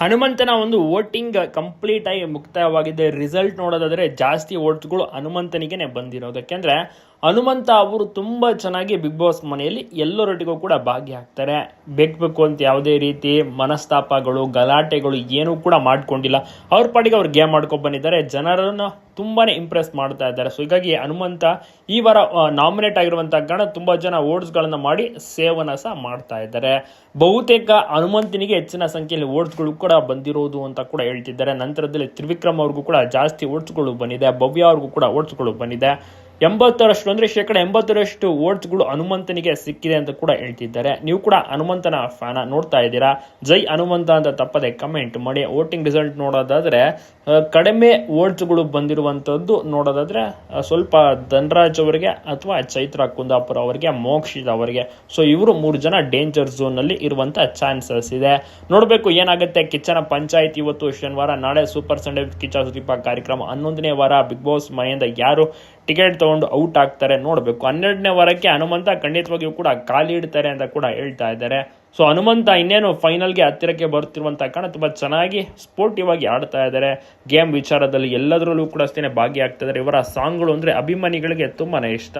ಹನುಮಂತನ ಒಂದು voting complete ಆಗಿ ಮುಕ್ತಾಯವಾಗಿದೆ. ರಿಸಲ್ಟ್ ನೋಡೋದಾದ್ರೆ ಜಾಸ್ತಿ ವೋಟ್ಸ್ಗಳು ಹನುಮಂತನಿಗೆ ಬಂದಿರೋದು. ಯಾಕೆಂದ್ರೆ ಹನುಮಂತ ಅವರು ತುಂಬ ಚೆನ್ನಾಗಿ ಬಿಗ್ ಬಾಸ್ ಮನೆಯಲ್ಲಿ ಎಲ್ಲರೊಟ್ಟಿಗೂ ಕೂಡ ಭಾಗಿಯಾಗ್ತಾರೆ. ಬೇಕು ಬೇಕು ಅಂತ ಯಾವುದೇ ರೀತಿ ಮನಸ್ತಾಪಗಳು, ಗಲಾಟೆಗಳು ಏನೂ ಕೂಡ ಮಾಡ್ಕೊಂಡಿಲ್ಲ. ಅವ್ರ ಪಾಡಿಗೆ ಅವ್ರು ಗೇಮ್ ಮಾಡ್ಕೊಂಡು ಬಂದಿದ್ದಾರೆ. ಜನರನ್ನು ತುಂಬಾ ಇಂಪ್ರೆಸ್ ಮಾಡ್ತಾ ಇದ್ದಾರೆ. ಸೊ ಹೀಗಾಗಿ ಹನುಮಂತ ಈ ವಾರ ನಾಮಿನೇಟ್ ಆಗಿರುವಂತ ಕಾರಣ ತುಂಬಾ ಜನ ಓಟ್ಸ್ಗಳನ್ನು ಮಾಡಿ ಸೇವನ ಸಹ ಮಾಡ್ತಾ ಇದ್ದಾರೆ. ಬಹುತೇಕ ಹನುಮಂತನಿಗೆ ಹೆಚ್ಚಿನ ಸಂಖ್ಯೆಯಲ್ಲಿ ಓಟ್ಸ್ಗಳು ಕೂಡ ಬಂದಿರೋದು ಅಂತ ಕೂಡ ಹೇಳ್ತಿದ್ದಾರೆ. ನಂತರದಲ್ಲಿ ತ್ರಿವಿಕ್ರಮ್ ಅವ್ರಿಗೂ ಕೂಡ ಜಾಸ್ತಿ ಓಟ್ಸ್ಗಳು ಬಂದಿದೆ. ಭವ್ಯ ಅವ್ರಿಗೂ ಕೂಡ ಓಟ್ಸ್ಗಳು ಬಂದಿದೆ. ಎಂಬತ್ತರಷ್ಟು ಅಂದ್ರೆ ಶೇಕಡ ಎಂಬತ್ತರಷ್ಟು ಓಟ್ಸ್ಗಳು ಹನುಮಂತನಿಗೆ ಸಿಕ್ಕಿದೆ ಅಂತ ಕೂಡ ಹೇಳ್ತಿದ್ದಾರೆ. ನೀವು ಕೂಡ ಹನುಮಂತನ ಫ್ಯಾನ ನೋಡ್ತಾ ಇದ್ದೀರಾ? ಜೈ ಹನುಮಂತ ಅಂತ ತಪ್ಪದೆ ಕಮೆಂಟ್ ಮಾಡಿ. ವೋಟಿಂಗ್ ರಿಸಲ್ಟ್ ನೋಡೋದಾದ್ರೆ ಕಡಿಮೆ ಓಟ್ಸ್ಗಳು ಬಂದಿರುವಂತದ್ದು ನೋಡೋದಾದ್ರೆ ಸ್ವಲ್ಪ ಧನರಾಜ್ ಅವರಿಗೆ ಅಥವಾ ಚೈತ್ರ ಕುಂದಾಪುರ ಅವರಿಗೆ, ಮೋಕ್ಷಿತ್ ಅವರಿಗೆ. ಸೊ ಇವರು ಮೂರು ಜನ ಡೇಂಜರ್ ಝೋನ್ ಇರುವಂಥ ಚಾನ್ಸಸ್ ಇದೆ. ನೋಡಬೇಕು ಏನಾಗುತ್ತೆ. ಕಿಚ್ಚನ ಪಂಚಾಯತ್ ಇವತ್ತು ಶನಿವಾರ ನಾಳೆ ಸೂಪರ್ ಸಂಡೇ ಕಿಚ್ಚ ಸುದೀಪ ಕಾರ್ಯಕ್ರಮ. ಹನ್ನೊಂದನೇ ವಾರ ಬಿಗ್ ಬಾಸ್ ಮನೆಯಿಂದ ಯಾರು ಟಿಕೆಟ್ ತೊಗೊಂಡು ಔಟ್ ಆಗ್ತಾರೆ ನೋಡಬೇಕು. ಹನ್ನೆರಡನೇ ವಾರಕ್ಕೆ ಹನುಮಂತ ಖಂಡಿತವಾಗಿಯೂ ಕೂಡ ಖಾಲಿ ಇಡ್ತಾರೆ ಅಂತ ಕೂಡ ಹೇಳ್ತಾ ಇದ್ದಾರೆ. ಸೊ, ಹನುಮಂತ ಇನ್ನೇನು ಫೈನಲ್ಗೆ ಹತ್ತಿರಕ್ಕೆ ಬರ್ತಿರುವಂಥ ಕಾರಣ ತುಂಬಾ ಚೆನ್ನಾಗಿ ಸ್ಪೋರ್ಟಿವ್ ಆಗಿ ಆಡ್ತಾ ಇದ್ದಾರೆ. ಗೇಮ್ ವಿಚಾರದಲ್ಲಿ ಎಲ್ಲದರಲ್ಲೂ ಕೂಡ ಅಷ್ಟೇ ಭಾಗಿಯಾಗ್ತಾ ಇದ್ದಾರೆ. ಇವರ ಸಾಂಗ್ಗಳು ಅಂದ್ರೆ ಅಭಿಮಾನಿಗಳಿಗೆ ತುಂಬಾ ಇಷ್ಟ.